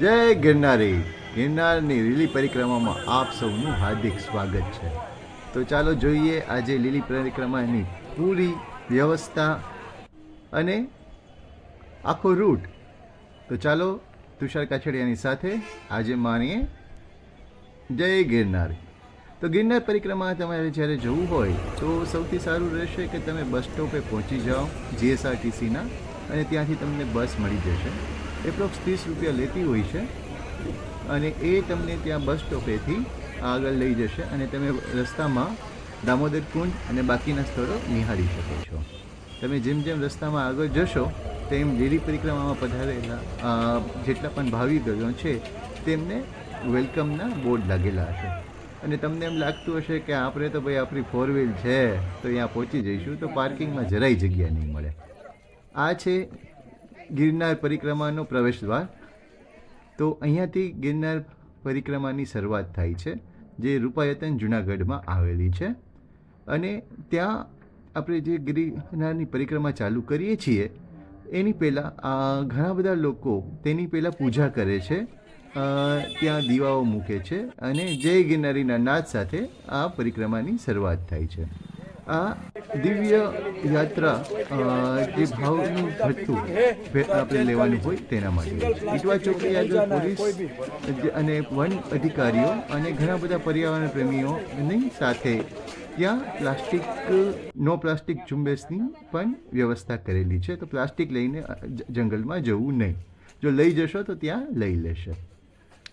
જય ગિરનારી. ગિરનારની લીલી પરિક્રમામાં આપ સૌનું હાર્દિક સ્વાગત છે. તો ચાલો જોઈએ આજે લીલી પરિક્રમાની પૂરી વ્યવસ્થા અને આખો રૂટ. તો ચાલો તુષાર કાછડિયાની સાથે આજે માણીએ જય ગિરનારી. તો ગિરનાર પરિક્રમા તમારે જ્યારે જવું હોય તો સૌથી સારું રહેશે કે તમે બસ સ્ટોપે પહોંચી જાઓ જીએસઆરટીસીના અને ત્યાંથી તમને બસ મળી જશે. એપ્રોક્સ ત્રીસ રૂપિયા લેતી હોય છે અને એ તમને ત્યાં બસ સ્ટોપેથી આગળ લઈ જશે અને તમે રસ્તામાં દામોદર કુંડ અને બાકીના સ્થળો નિહાળી શકો છો. તમે જેમ જેમ રસ્તામાં આગળ જશો, તેમ લીલી પરિક્રમામાં પધારેલા જેટલા પણ ભાવિકો છે, તેમને વેલકમના બોર્ડ લાગેલા હશે. અને તમને એમ લાગતું હશે કે આપણે તો ભાઈ આપણી ફોર વ્હીલ છે, તો અહીંયા પહોંચી જઈશું, તો પાર્કિંગમાં જરાય જગ્યા નહીં મળે. આ છે ગિરનાર પરિક્રમાનો પ્રવેશ દ્વાર. તો અહીંયાથી ગિરનાર પરિક્રમાની શરૂઆત થાય છે, જે રૂપાયતન જુનાગઢમાં આવેલી છે. અને ત્યાં આપણે જે ગિરનારની પરિક્રમા ચાલુ કરીએ છીએ, એની પહેલાં ઘણા બધા લોકો તેની પહેલાં પૂજા કરે છે. ત્યાં દીવાઓ મૂકે છે અને જય ગિરનારીના નાદ સાથે આ પરિક્રમાની શરૂઆત થાય છે. આ દિવ્ય યાત્રા જે ભાવનું ભે- આપણે લેવાનું હોય તેના માટે. ઇટવા ચોકડી આગળ પોલીસ અને વન અધિકારીઓ અને ઘણા બધા પર્યાવરણ પ્રેમીઓની સાથે ત્યાં પ્લાસ્ટિક, નો પ્લાસ્ટિક ઝુંબેશની પણ વ્યવસ્થા કરેલી છે. તો પ્લાસ્ટિક લઈને જંગલમાં જવું નહીં. જો લઈ જશો તો ત્યાં લઈ લેશે.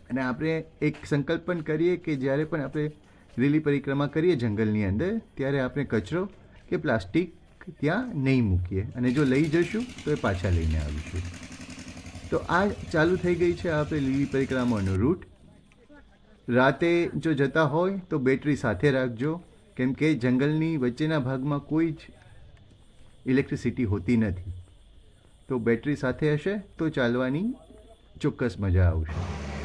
અને આપણે એક સંકલ્પ પણ કરીએ કે જ્યારે પણ આપણે રેલી પરિક્રમા કરીએ જંગલની અંદર, ત્યારે આપણે કચરો કે પ્લાસ્ટિક ત્યાં નહીં મૂકીએ. અને જો લઈ જશું, તો એ પાછા લઈને આવીશું. તો આ ચાલુ થઈ ગઈ છે આપણે લીલી પરિક્રમાનો રૂટ. રાતે જો જતા હોય, તો બેટરી સાથે રાખજો. કેમ કે જંગલની વચ્ચેના ભાગમાં કોઈ જ ઇલેક્ટ્રિસિટી હોતી નથી. તો બેટરી સાથે હશે, તો ચાલવાની ચોક્કસ મજા આવશે.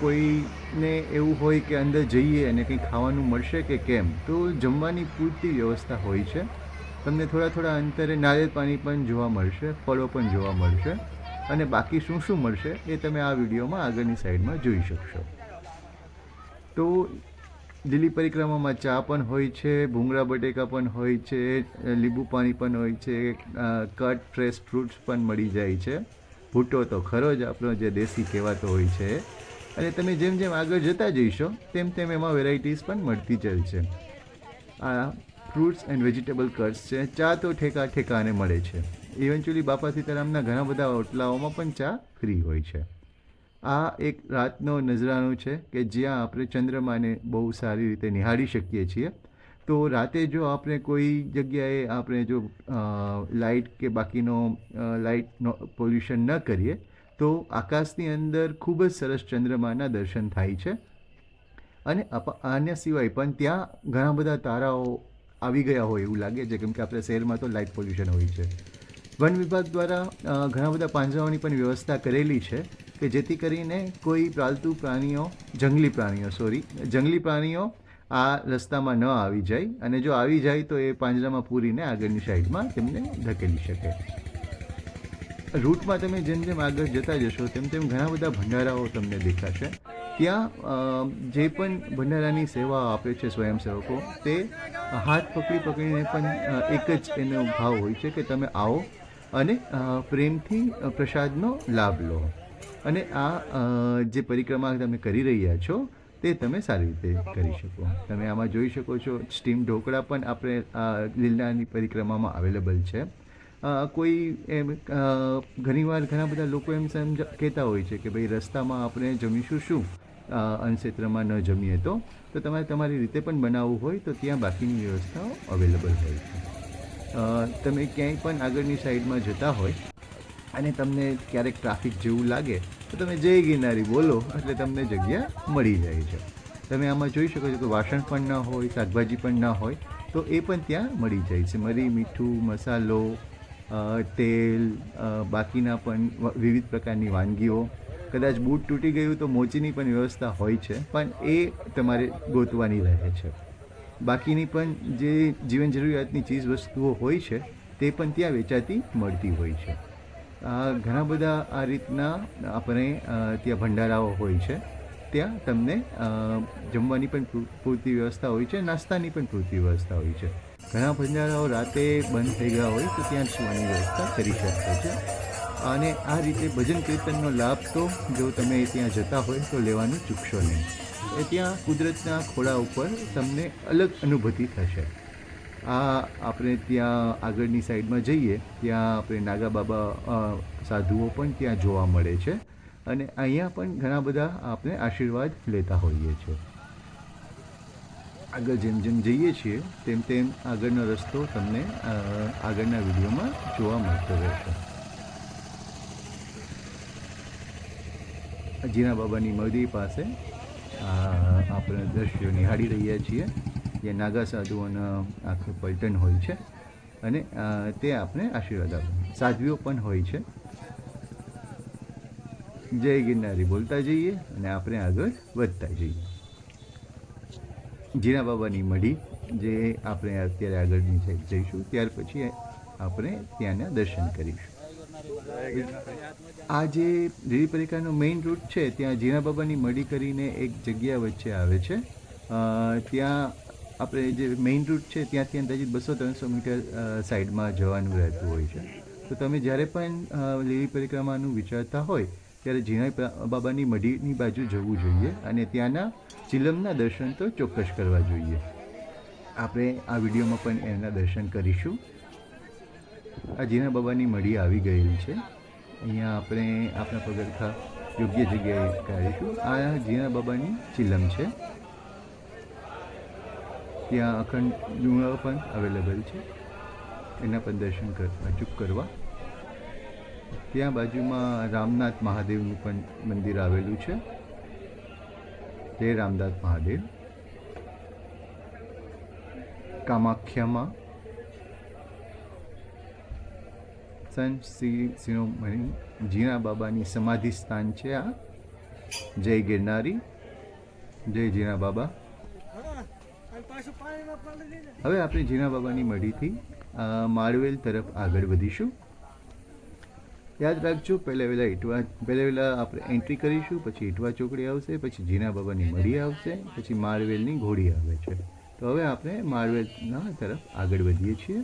કોઈને એવું હોય કે અંદર જઈએ અને કંઈ ખાવાનું મળશે કે કેમ, તો જમવાની પૂરતી વ્યવસ્થા હોય છે. તમને થોડા થોડા અંતરે નારિયેળ પાણી પણ જોવા મળશે, ફળો પણ જોવા મળશે, અને બાકી શું શું મળશે એ તમે આ વિડીયોમાં આગળની સાઈડમાં જોઈ શકશો. તો લીલી પરિક્રમામાં ચા પણ હોય છે, ભૂંગળા બટેકા પણ હોય છે, લીંબુ પાણી પણ હોય છે કટ ફ્રેશ ફ્રૂટ્સ પણ મળી જાય છે. ભૂટ્ટો તો ખરો જ આપણો જે દેશી કહેવાતો હોય છે. અને તમે જેમ જેમ આગળ જતા જઈશો, તેમ તેમ એમાં વેરાયટીઝ પણ મળતી જ છે આ ફ્રૂટ્સ એન્ડ વેજીટેબલ કર્સ છે, ચા તો ઠેકા ઠેકાને મળે છે. ઇવેન્ચ્યુઅલી બાપા સીતારામના ઘણા બધા હોટલાઓમાં પણ ચા ફ્રી હોય છે. આ એક રાતનો નજરાણો છે કે જ્યાં આપણે ચંદ્રમાને બહુ સારી રીતે નિહાળી શકીએ છીએ. તો રાતે જો આપણે કોઈ જગ્યાએ આપણે જો લાઇટ કે બાકીનો લાઇટનો પોલ્યુશન ન કરીએ, તો આકાશની અંદર ખૂબ જ સરસ ચંદ્રમાના દર્શન થાય છે. અને આના સિવાય પણ ત્યાં ઘણા બધા તારાઓ આવી ગયા હોય એવું લાગે છે, કેમ કે આપણે શહેરમાં તો લાઇટ પોલ્યુશન હોય છે. વન વિભાગ દ્વારા ઘણા બધા પાંજરાઓની પણ વ્યવસ્થા કરેલી છે કે જેથી કરીને કોઈ પાલતુ પ્રાણીઓ, જંગલી પ્રાણીઓ સોરી જંગલી પ્રાણીઓ આ રસ્તામાં ન આવી જાય અને જો આવી જાય તો એ પાંજરામાં પૂરીને આગળની સાઈડમાં તેમને ધકેલી શકે. રૂટમાં તમે જેમ જેમ આગળ જતા જશો તેમ તેમ ઘણા બધા ભંડારાઓ તમને દેખાશે. ત્યાં જે પણ ભંડારાની સેવા આપે છે સ્વયંસેવકો, તે હાથ પકડી પકડીને પણ એક જ એનો ભાવ હોય છે કે તમે આવો અને પ્રેમથી પ્રસાદનો લાભ લો. અને આ જે પરિક્રમા તમે કરી રહ્યા છો તે તમે સારી રીતે કરી શકો. તમે આમાં જોઈ શકો છો, સ્ટીમ ઢોકળા પણ આપણે લીલાની પરિક્રમામાં અવેલેબલ છે. કોઈ એમ ઘણીવાર ઘણા બધા લોકો એમ સમજ કહેતા હોય છે કે ભાઈ રસ્તામાં આપણે જમીશું શું? અન્નક્ષેત્રમાં ન જમીએ તો? તો તમારે તમારી રીતે પણ બનાવવું હોય તો ત્યાં બાકીની વ્યવસ્થાઓ અવેલેબલ હોય છે. તમે ક્યાંય પણ આગળની સાઈડમાં જતા હોય અને તમને ક્યારેક ટ્રાફિક જેવું લાગે, તો તમે જય ગિરનારી બોલો, એટલે તમને જગ્યા મળી જાય છે. તમે આમાં જોઈ શકો છો કે વાસણ પણ ન હોય, શાકભાજી પણ ન હોય, તો એ પણ ત્યાં મળી જાય છે. મરી, મીઠું, મસાલો તેલ બાકીના પણ વિવિધ પ્રકારની વાનગીઓ. કદાચ બૂટ તૂટી ગયું તો મોચીની પણ વ્યવસ્થા હોય છે, પણ એ તમારે ગોતવાની રહે છે. બાકીની પણ જે જીવન જરૂરિયાતની ચીજ વસ્તુઓ હોય છે, તે પણ ત્યાં વેચાતી મળતી હોય છે. ઘણા બધા આ રીતના આપણે ત્યાં ભંડારાઓ હોય છે. ત્યાં તમને જમવાની પણ પૂરતી વ્યવસ્થા હોય છે, નાસ્તાની પણ પૂરતી વ્યવસ્થા હોય છે. ઘણા ભંડારાઓ રાતે બંધ થઈ ગયા હોય તો ત્યાં સુવાની વ્યવસ્થા કરી શકતા છે. અને આ રીતે ભજન કીર્તનનો લાભ તો જો તમે ત્યાં જતા હોય તો લેવાનું ચૂકશો નહીં. એ ત્યાં કુદરતના ખોળા ઉપર તમને અલગ અનુભૂતિ થશે. આ આપણે ત્યાં આગળની સાઈડમાં જઈએ, ત્યાં આપણે નાગા બાબા સાધુઓ પણ ત્યાં જોવા મળે છે અને અહીંયા પણ ઘણા બધા આપણે આશીર્વાદ લેતા હોઈએ છીએ. આગળ જેમ જેમ જઈએ છીએ, તેમ તેમ આગળનો રસ્તો તમને આગળના વિડીયોમાં જોવા મળતો રહેશે. જીના બાબાની મદી પાસે આપણે દ્રશ્યો નિહાળી રહ્યા છીએ. જે નાગા સાધુઓના આખું પલટન હોય છે અને તે આપણે આશીર્વાદ આપે. સાધ્વીઓ પણ હોય છે. જય ગિરનારી બોલતા જઈએ અને આપણે આગળ વધતા જઈએ. જીરા બાબાની મઢી જે આપણે અત્યારે આગળની સાઈડ જઈશું, ત્યાર પછી આપણે ત્યાંના દર્શન કરીશું. આ જે રીરી પરિકાનો મેઇન રૂટ છે, ત્યાં જીરા બાબાની મઢી કરીને એક જગ્યા વચ્ચે આવે છે. ત્યાં આપણે જે મેઇન રૂટ છે ત્યાંથી અંદાજિત બસો ત્રણસો મીટર સાઈડમાં જવાનું રહેતું હોય છે. તો તમે જ્યારે પણ લીલી પરિક્રમાનું વિચારતા હોય, ત્યારે જીણાઈ બાબાની મઢીની બાજુ જવું જોઈએ અને ત્યાંના ચિલમના દર્શન તો ચોક્કસ કરવા જોઈએ. આપણે આ વિડીયોમાં પણ એના દર્શન કરીશું. આ જીના બાબાની મઢી આવી ગયેલી છે. અહીંયા આપણે આપણા પગરખા યોગ્ય જગ્યાએ કાઢીશું. આ જીના બાબાની ચિલમ છે. ત્યાં અખંડ ડુંગળો પણ અવેલેબલ છે. એના પણ દર્શન કર, અચૂક કરવા. ત્યાં બાજુમાં રામનાથ મહાદેવનું પણ મંદિર આવેલું છે. જય રામનાથ મહાદેવ. કામાખ્યામાં સંત શ્રી શિરોમણી જીના બાબાની સમાધિ સ્થાન છે આ. જય ગિરનારી. જય જીના બાબા. હવે આપણે જીના બાબાની મઢીથી માળવેલ તરફ આગળ વધીશું. યાદ રાખજો, પહેલાં વહેલા ઇટવા પહેલાં વહેલા આપણે એન્ટ્રી કરીશું, પછી ઇટવા ચોકડી આવશે, પછી જીના બાબાની મઢી આવશે, પછી માળવેલની ઘોડી આવે છે. તો હવે આપણે માળવેલના તરફ આગળ વધીએ છીએ.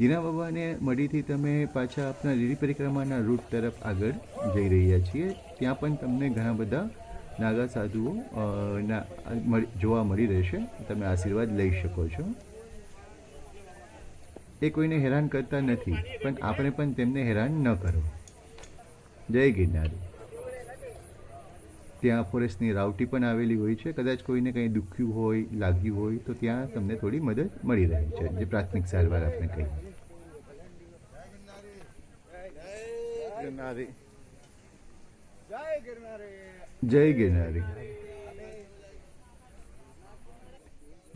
જીના બાબાને મઢીથી તમે પાછા આપણા લીલી પરિક્રમાના રૂટ તરફ આગળ જઈ રહ્યા છીએ. ત્યાં પણ તમને ઘણા બધા નાગા સાધુઓ ના જોવા મળી રહેશે. તમે આશીર્વાદ લઈ શકો છો. એ કોઈને હેરાન કરતા નથી પણ આપણે પણ તેમને હેરાન ન કરો. જય ગિરનારી. ત્યાં ફોરેસ્ટની રાવટી પણ આવેલી હોય છે. કદાચ કોઈને કંઈ દુખ્યું હોય લાગ્યું હોય તો ત્યાં તમને થોડી મદદ મળી રહે છે. જે પ્રાથમિક સારવાર આપણે કહીએ. ગિરનારી. જય ગિરનારી.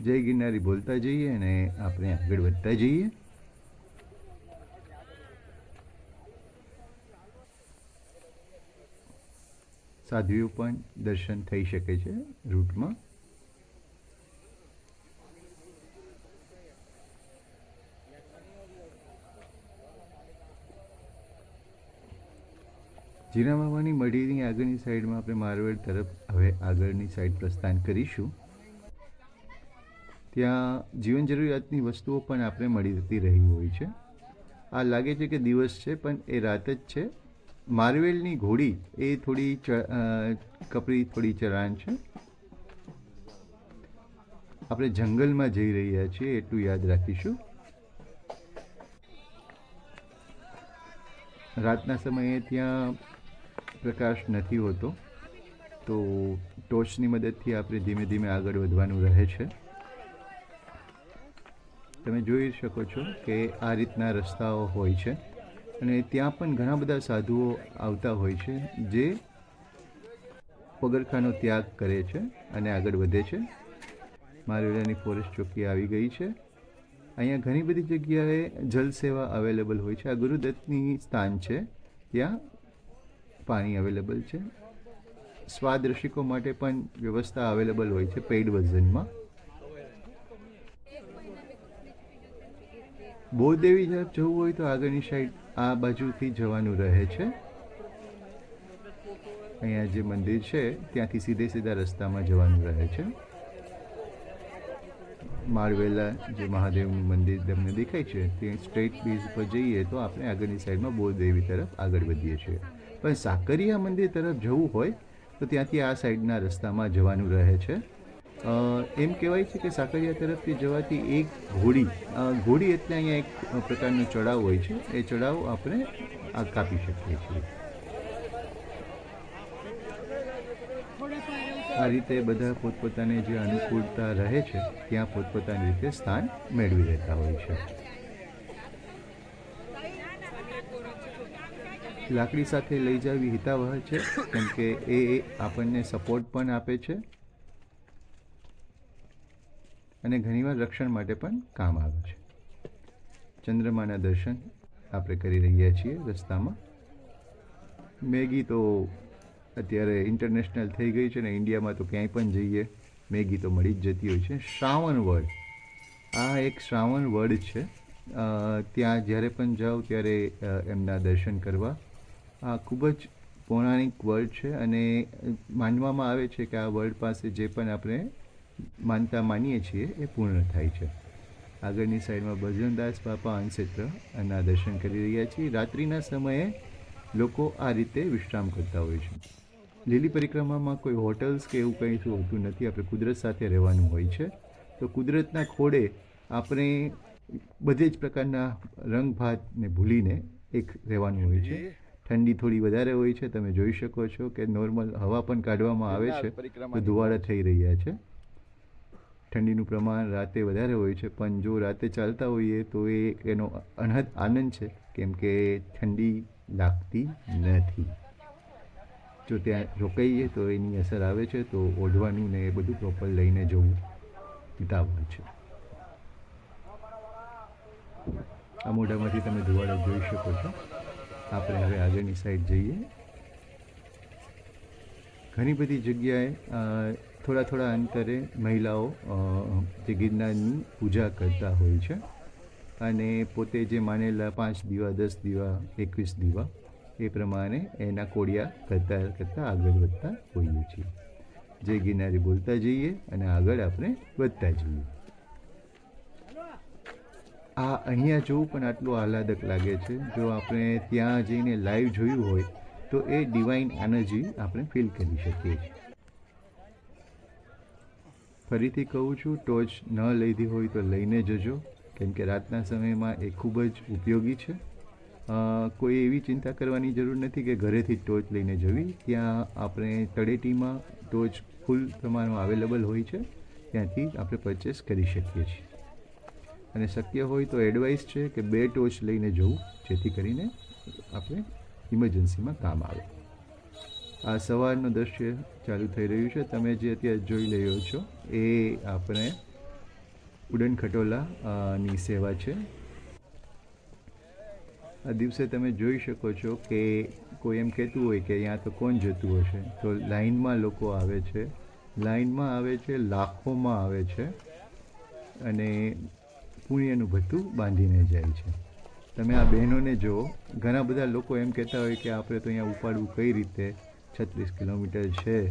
જય ગિરનારી બોલતા જઈએ અને આપણે આગળ વધતા જઈએ. સાધ્વીઓ પણ દર્શન થઈ શકે છે રૂટમાં. જીના મામાની મઢીની આગળની સાઈડમાં આપણે મારવેડ તરફ હવે આગળની સાઈડ પ્રસ્થાન કરીશું. ત્યાં જીવન જરૂરિયાતની વસ્તુઓ પણ આપણે મળી જતી રહી હોય છે. આ લાગે છે કે દિવસ છે, પણ એ રાત જ છે. મારવેલની ઘોડી એ થોડી ચ- કપરી, થોડી ચરાણ છે. આપણે જંગલમાં જઈ રહ્યા છીએ એટલું યાદ રાખીશું. રાતના સમયે ત્યાં પ્રકાશ નથી હોતો, તો ટોર્ચની મદદથી આપણે ધીમે ધીમે આગળ વધવાનું રહે છે. તમે જોઈ શકો છો કે આ રીતના રસ્તાઓ હોય છે અને ત્યાં પણ ઘણા બધા સાધુઓ આવતા હોય છે જે પગરખાનો ત્યાગ કરે છે અને આગળ વધે છે. મારવેલાની ફોરેસ્ટ ચોકી આવી ગઈ છે. અહીંયા ઘણી બધી જગ્યાએ જલ સેવા અવેલેબલ હોય છે. આ ગુરુદત્તની સ્થાન છે. ત્યાં પાણી અવેલેબલ છે. સ્વાદ રસિકો માટે પણ વ્યવસ્થા અવેલેબલ હોય છે પેઇડ વર્ઝનમાં. બોદેવી તરફ જવું હોય તો આગળની સાઈડ આ બાજુથી જવાનું રહે છે. અહીંયા જે મંદિર છે ત્યાંથી સીધે સીધા રસ્તામાં જવાનું રહે છે. માળવેલા જે મહાદેવનું મંદિર તમને દેખાય છે, તે સ્ટ્રેટ બેઝ પર જઈએ તો આપણે આગળની સાઈડમાં બોરદેવી તરફ આગળ વધીએ છીએ. પણ સાકરિયા મંદિર તરફ જવું હોય, તો ત્યાંથી આ સાઈડના રસ્તામાં જવાનું રહે છે. એમ કહેવાય છે કે સાકરિયા તરફથી જવાથી એક ઘોડી ઘોડી એટલે અહીંયા એક પ્રકારનો ચડાવ હોય છે. એ ચડાવ આપણે કાપી શકીએ છીએ. આ રીતે બધા પોતપોતાને જે અનુકૂળતા રહે છે, ત્યાં પોતપોતાની રીતે સ્થાન મેળવી લેતા હોય છે. લાકડી સાથે લઈ જવી હિતાવહ છે, કેમ કે એ આપણને સપોર્ટ પણ આપે છે અને ઘણીવાર રક્ષણ માટે પણ કામ આવે છે. ચંદ્રમાના દર્શન આપણે કરી રહ્યા છીએ રસ્તામાં. મેગી તો અત્યારે ઇન્ટરનેશનલ થઈ ગઈ છે ને ઇન્ડિયામાં તો ક્યાંય પણ જઈએ, મેગી તો મળી જ જતી હોય છે. શ્રાવણ વડ આ એક શ્રાવણ વડ છે. ત્યાં જ્યારે પણ જાઓ ત્યારે એમના દર્શન કરવા. આ ખૂબ જ પૌરાણિક વર્ડ છે અને માનવામાં આવે છે કે આ વર્ડ પાસે જે પણ આપણે માનતા માનીએ છીએ એ પૂર્ણ થાય છે. આગળની સાઈડમાં ભજનદાસ બાપા અંશેત્ર એના દર્શન કરી રહ્યા છીએ. રાત્રિના સમયે લોકો આ રીતે વિશ્રામ કરતા હોય છે. લીલી પરિક્રમામાં કોઈ હોટલ્સ કે એવું કંઈ હોતું નથી. આપણે કુદરત સાથે રહેવાનું હોય છે. તો કુદરતના ખોડે આપણે બધે જ પ્રકારના રંગભાતને ભૂલીને એક રહેવાનું હોય છે. ઠંડી. થોડી વધારે હોય છે. તમે જોઈ શકો છો કે નોર્મલ હવા પણ કાઢવામાં આવે છે. તો ધુવાડા થઈ રહ્યા છે. ઠંડીનું પ્રમાણ રાતે વધારે હોય છે. પણ જો રાતે ચાલતા હોઈએ તો એ એનો અનહદ આનંદ છે. કેમ કે ઠંડી લાગતી નથી. જો ત્યાં રોકાઈએ તો એની અસર આવે છે, તો ઓઢવાનું ને એ બધું પ્રોપર લઈને જવું હિતાવહ છે. આ મોઢામાંથી તમે ધુવાડા જોઈ શકો છો. આપણે હવે આગળની સાઈડ જઈએ. ઘણી બધી જગ્યાએ થોડા થોડા અંતરે મહિલાઓ જે ગિરનારની પૂજા કરતા હોય છે. અને પોતે જે માનેલા પાંચ દીવા, દસ દીવા, એકવીસ દીવા એ પ્રમાણે એના કોડિયા કરતાં કરતાં આગળ વધતા હોઈએ છીએ. જે ગિરનારી બોલતા જઈએ અને આગળ આપણે વધતા જઈએ. આ અહીંયા જોવું પણ આટલું આહલાદક લાગે છે. જો આપણે ત્યાં જઈને લાઈવ જોયું હોય, તો એ ડિવાઇન એનર્જી આપણે ફીલ કરી શકીએ છીએ. ફરીથી કહું છું ટોચ ન લીધી હોય તો લઈને જજો. કેમ કે રાતના સમયમાં એ ખૂબ જ ઉપયોગી છે. કોઈ એવી ચિંતા કરવાની જરૂર નથી કે ઘરેથી જ ટોચ લઈને જવી. ત્યાં આપણે તળેટીમાં ટોચ ફૂલ પ્રમાણમાં અવેલેબલ હોય છે. ત્યાંથી આપણે પરચેસ કરી શકીએ છીએ. અને શક્ય હોય તો એડવાઇસ છે કે બે ટોચ લઈને જવું, જેથી કરીને આપણે ઇમરજન્સીમાં કામ આવે. આ સવારનું દ્રશ્ય ચાલુ થઈ રહ્યું છે. તમે જે અત્યારે જોઈ રહ્યો છો, એ આપણે ઉડન ખટોલાની સેવા છે. દિવસે તમે જોઈ શકો છો કે કોઈ એમ કહેતું હોય કે અહીંયા તો કોણ જતું હશે? તો લાઇનમાં લોકો આવે છે. લાઇનમાં આવે છે, લાખોમાં આવે છે અને પુણ્યનું ભથ્થું બાંધીને જાય છે. તમે આ બહેનોને જુઓ. ઘણા બધા લોકો એમ કહેતા હોય કે આપણે તો અહીંયા ઉપાડવું કઈ રીતે? છત્રીસ કિલોમીટર છે.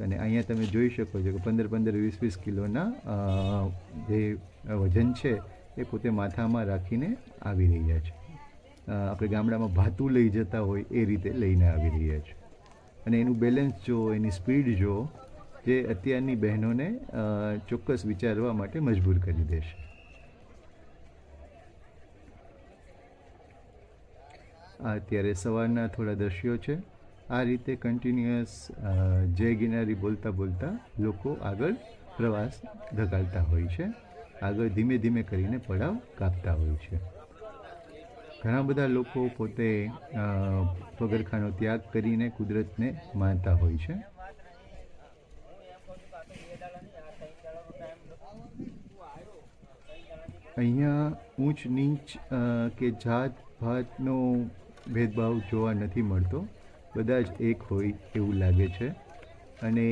અને અહીંયા તમે જોઈ શકો છો કે પંદર પંદર વીસ વીસ કિલોના જે વજન છે એ પોતે માથામાં રાખીને આવી રહ્યા છે. આપણે ગામડામાં ભાતું લઈ જતા હોય એ રીતે લઈને આવી રહ્યા છે. અને એનું બેલેન્સ જો, એની સ્પીડ જો જે અત્યારની બહેનોને ચોક્કસ વિચારવા માટે મજબૂર કરી દેશે. આ અત્યારે સવારના થોડા દ્રશ્યો છે. આ રીતે કન્ટિન્યુઅસ જય ગિનારી બોલતા બોલતા લોકો આગળ પ્રવાસ ધકાલતા હોય છે. આગળ ધીમે ધીમે કરીને પડાવ કાપતા હોય છે. ઘણા બધા લોકો પોતે પગરખાનો ત્યાગ કરીને કુદરતને માનતા હોય છે. અહીંયા ઊંચ નીચ કે જાત ભાતનો ભેદભાવ જોવા નથી મળતો. બધા જ એક હોય એવું લાગે છે. અને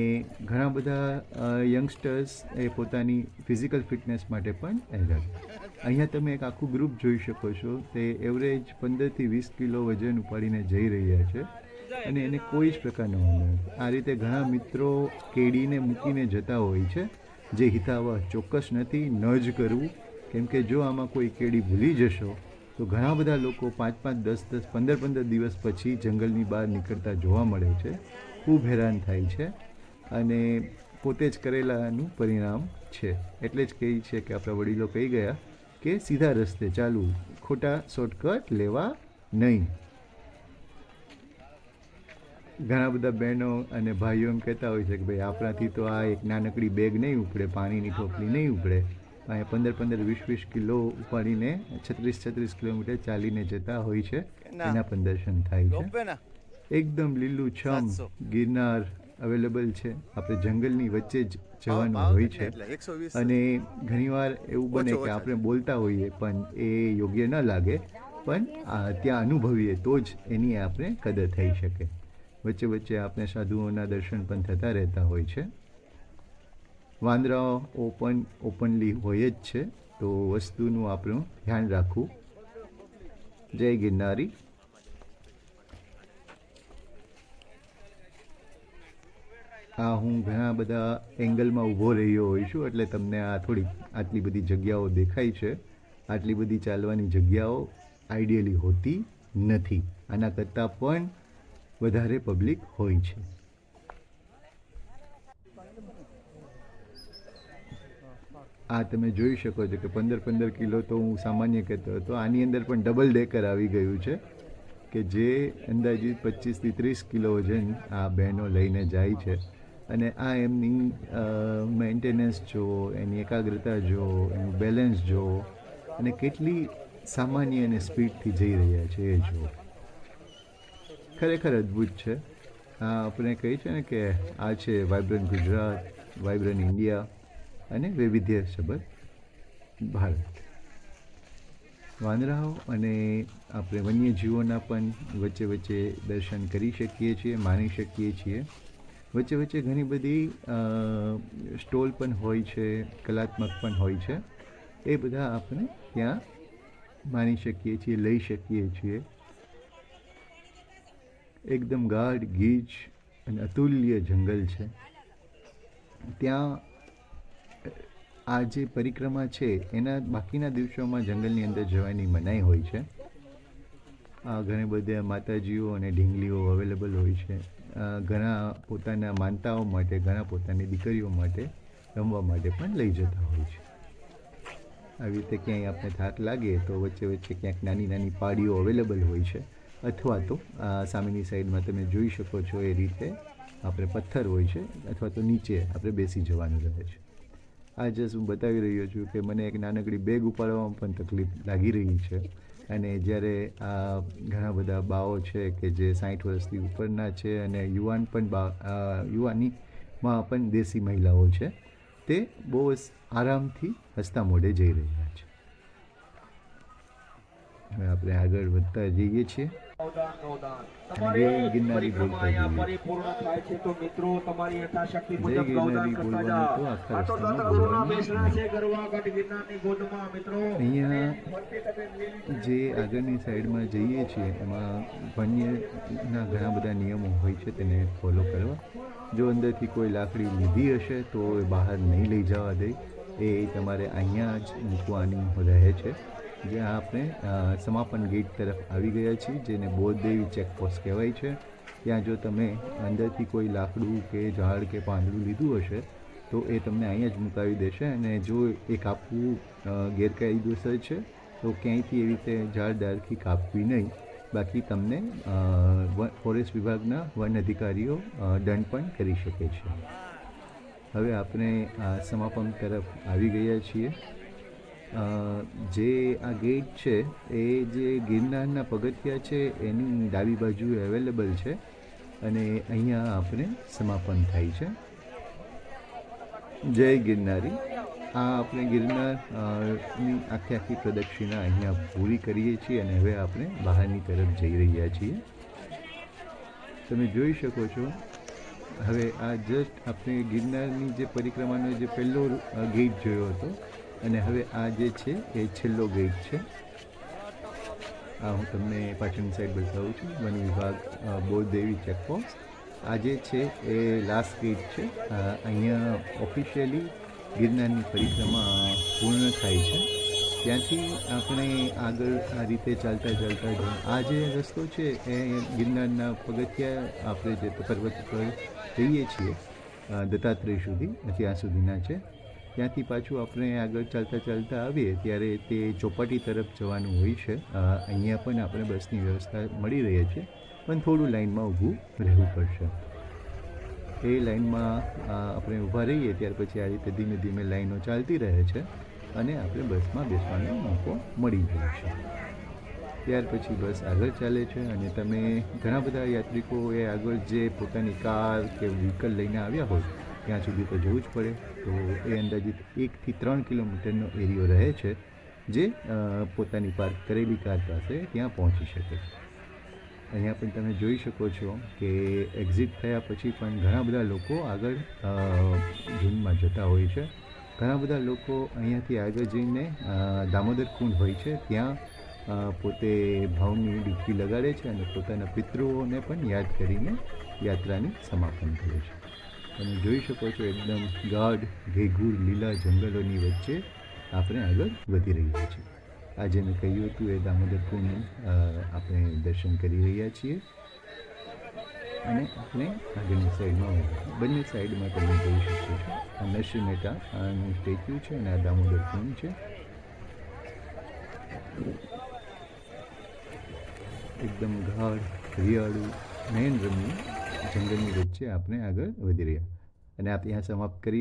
ઘણા બધા યંગસ્ટર્સ એ પોતાની ફિઝિકલ ફિટનેસ માટે પણ એલર્ટ અહીંયા તમે એક આખું ગ્રુપ જોઈ શકો છો. તે એવરેજ પંદરથી વીસ કિલો વજન ઉપાડીને જઈ રહ્યા છે અને એને કોઈ જ પ્રકારનો વાંધો નથી આ રીતે ઘણા મિત્રો કેડીને મૂકીને જતા હોય છે, જે હિતાવહ ચોક્કસ નથી, ન જ કરવું. કેમ કે જો આમાં કોઈ કેડી ભૂલી જશો, તો ઘણા બધા લોકો પાંચ પાંચ, દસ દસ, પંદર પંદર દિવસ પછી જંગલની બહાર નીકળતા જોવા મળે છે. ખૂબ હેરાન થાય છે અને પોતે જ કરેલાનું પરિણામ છે. એટલે જ કહે છે કે આપણા વડીલો કહી ગયા કે સીધા રસ્તે ચાલવું ખોટા શોર્ટકટ લેવા નહીં. ઘણા બધા બહેનો અને ભાઈઓ એમ કહેતા હોય છે કે ભાઈ આપણાથી તો આ એક નાનકડી બેગ નહીં ઉપડે પાણીની ટોપલી નહીં ઉપડે. અહીંયા પંદર પંદર વીસ વીસ કિલો ઉપાડીને છત્રીસ છત્રીસ કિલોમીટર ચાલીને જતા હોય છે. એના પ્રદર્શન થાય છે. એકદમ લીલું છમ ગિરનાર અવેલેબલ છે. આપણે જંગલની વચ્ચે જ જવાનું હોય છે. અને ઘણીવાર એવું બને કે આપણે બોલતા હોઈએ પણ એ યોગ્ય ન લાગે. પણ ત્યાં અનુભવીએ તો જ એની આપણે કદર થઈ શકે. વચ્ચે વચ્ચે આપણે સાધુઓના દર્શન પણ થતા રહેતા હોય છે. વાંદરાઓ ઓપન ઓપનલી હોય જ છે. તો વસ્તુનું આપણું ધ્યાન રાખવું. જય ગિરનારી. આ હું ઘણા બધા એંગલમાં ઊભો રહ્યો હોઉં છું, એટલે તમને આ થોડી આટલી બધી જગ્યાઓ દેખાય છે. આટલી બધી ચાલવાની જગ્યાઓ આઈડિયલી હોતી નથી. આના કરતાં પણ વધારે પબ્લિક હોય છે. આ તમે જોઈ શકો છો કે પંદર પંદર કિલો તો હું સામાન્ય કહેતો હતો. આની અંદર પણ ડબલ ડેકર આવી ગયું છે કે જે અંદાજિત પચીસથી ત્રીસ કિલો વજન આ બહેનો લઈને જાય છે. અને આ એમની મેન્ટેનન્સ જુઓ, એની એકાગ્રતા જુઓ, એનું બેલેન્સ જુઓ, અને કેટલી સામાન્ય અને સ્પીડથી જઈ રહ્યા છે એ જુઓ. ખરેખર અદ્ભુત છે. હા આપણે કહીએ છીએ ને કે આ છે વાઇબ્રન્ટ ગુજરાત વાઇબ્રન્ટ ઇન્ડિયા અને વૈવિધ્ય સબર ભારત. વાંદરાઓ અને આપણે વન્યજીવોના પણ વચ્ચે વચ્ચે દર્શન કરી શકીએ છીએ, માણી શકીએ છીએ. વચ્ચે વચ્ચે ઘણી બધી સ્ટોલ પણ હોય છે, કલાત્મક પણ હોય છે. એ બધા આપણે ત્યાં માણી શકીએ છીએ, લઈ શકીએ છીએ. એકદમ ગાઢ, ગીચ અને અતુલ્ય જંગલ છે. ત્યાં, આ જે પરિક્રમા છે, એના બાકીના દિવસોમાં જંગલની અંદર જવાની મનાઈ હોય છે. ઘણી બધી માતાજીઓ અને ઢીંગલીઓ અવેલેબલ હોય છે. ઘણા પોતાના માનતાઓ માટે, ઘણા પોતાની દીકરીઓ માટે, રમવા માટે પણ લઈ જતા હોય છે. આવી રીતે ક્યાંય આપણે થાક લાગે તો વચ્ચે વચ્ચે ક્યાંક નાની નાની પાડીઓ અવેલેબલ હોય છે. અથવા તો સામેની સાઈડમાં તમે જોઈ શકો છો એ રીતે આપણે પથ્થર હોય છે અથવા તો નીચે આપણે બેસી જવાનું રહે છે. આ જસ્ટ હું બતાવી રહ્યો છું કે મને એક નાનકડી બેગ ઉપાડવામાં પણ તકલીફ લાગી રહી છે. અને જ્યારે આ ઘણા બધા બાઓ છે કે જે સાઠ વર્ષથી ઉપરના છે અને યુવાન પણ બા યુવાનીમાં પણ દેશી મહિલાઓ છે, તે બહુ જ આરામથી હસતા મોઢે જઈ રહ્યા છે. હવે આપણે આગળ વધતા જઈએ છીએ. તમારી પરિક્રમા બોલતા અહીંયા જઈએ. પરિપૂર્ણ થાય છે તો મિત્રો તમારી યથાશક્તિ મુજબ ગૌદાન કરતા જાઓ. આ તો રસ્તામાં દાતા ગુરુના બોલવાનું બેસણા છે ગરવાગઢ ગિરનારની ગોદમાં મિત્રો. અહીંયા ફરતી તમે લીલી જે આગળની સાઈડમાં જઈએ છીએ એમાં વન્યના ઘણા બધા નિયમો હોય છે તેને ફોલો કરવા. જો અંદરથી કોઈ લાકડી લીધી હશે તો એ બહાર નહીં લઈ જવા દે. એ તમારે અહીંયા જ મૂકવાની રહે છે. જ્યાં આપણે સમાપન ગેટ તરફ આવી ગયા છીએ, જેને બોધદેવી ચેકપોસ્ટ કહેવાય છે. ત્યાં જો તમે અંદરથી કોઈ લાકડું કે ઝાડ કે પાંદડું લીધું હશે, તો એ તમને અહીંયા જ મુકાવી દેશે અને જો એ કાપવું ગેરકાયદેસર છે, તો ક્યાંયથી એવી રીતે ઝાડ ડાળખી કાપવી નહીં. બાકી તમને ફોરેસ્ટ વિભાગના વન અધિકારીઓ દંડ પણ કરી શકે છે. હવે આપણે સમાપન તરફ આવી ગયા છીએ. જે આ ગેટ છે, એ જે ગિરનારના પગથિયા છે, એની ડાબી બાજુ અવેલેબલ છે અને અહીંયા આપણે સમાપન થાય છે. જય ગિરનારી. આ આપણે ગિરનાર આખી આખી પ્રદક્ષિણા અહીંયા પૂરી કરીએ છીએ અને હવે આપણે બહારની તરફ જઈ રહ્યા છીએ. તમે જોઈ શકો છો, હવે આ જસ્ટ આપણે ગિરનારની જે પરિક્રમાનો જે પહેલો ગેટ જોયો હતો અને હવે આ જે છે, એ છેલ્લો ગેટ છે. આ હું તમને પાછળની સાઈડ બતાવું છું. વન વિભાગ બોરદેવી ચેકપોસ્ટ આ જે છે, એ લાસ્ટ ગેટ છે. અહીંયા ઓફિશિયલી ગિરનારની પરિક્રમા પૂર્ણ થાય છે. ત્યાંથી આપણે આગળ આ રીતે ચાલતા ચાલતા જઈએ આ જે રસ્તો છે, એ ગિરનારના પગથિયા આપણે જે પર્વત પર જઈએ છીએ દત્તાત્રેય સુધી ત્યાં સુધીના છે. ત્યાંથી પાછું આપણે આગળ ચાલતા ચાલતા આવીએ, ત્યારે તે ચોપાટી તરફ જવાનું હોય છે. અહીંયા પણ આપણે બસની વ્યવસ્થા મળી રહી છે, પણ થોડું લાઇનમાં ઊભું રહેવું પડશે. એ લાઇનમાં આપણે ઊભા રહીએ, ત્યાર પછી આ રીતે ધીમે ધીમે લાઈનો ચાલતી રહે છે અને આપણે બસમાં બેસવાનો મોકો મળી જાય છે. ત્યાર પછી બસ આગળ ચાલે છે અને તમે ઘણા બધા યાત્રિકો એ આગળ જે પોતાની કાર કે વ્હીકલ લઈને આવ્યા હોય ત્યાં સુધી તો જવું જ પડે. તો એ અંદાજિત એકથી ત્રણ કિલોમીટરનો એરિયો રહે છે, જે પોતાની પાર્ક કરેલી કાર પાસે ત્યાં પહોંચી શકે. અહીંયા પણ તમે જોઈ શકો છો કે એક્ઝિટ થયા પછી પણ ઘણા બધા લોકો આગળ જૂનમાં જતા હોય છે. ઘણા બધા લોકો અહીંયાથી આગળ જઈને દામોદર કુંડ હોય છે. ત્યાં પોતે ભાવની ડૂબકી લગાડે છે અને પોતાના પિતૃઓને પણ યાદ કરીને યાત્રાની સમાપન કરે છે. તમે જોઈ શકો છો એકદમ ગાઢ, ઘેઘૂર, લીલા જંગલોની વચ્ચે આપણે આગળ વધી રહ્યા છીએ. આજે મેં કહ્યું હતું એ દામોદર કુંડ આપણે દર્શન કરી રહ્યા છીએ. અને આપણે આગળની સાઈડમાં બંને સાઈડમાં તમે જોઈ શકો છો. આ નરસિંહ મહેતાનું સ્ટેચ્યુ છે અને આ દામોદર કુંડ છે. એકદમ ગાઢ, હરિયાળું રમ્ય. જંગલની વચ્ચે આપણે આગળ વધી રહ્યા. અને આ ત્યાં સમાપ્ત કરીએ.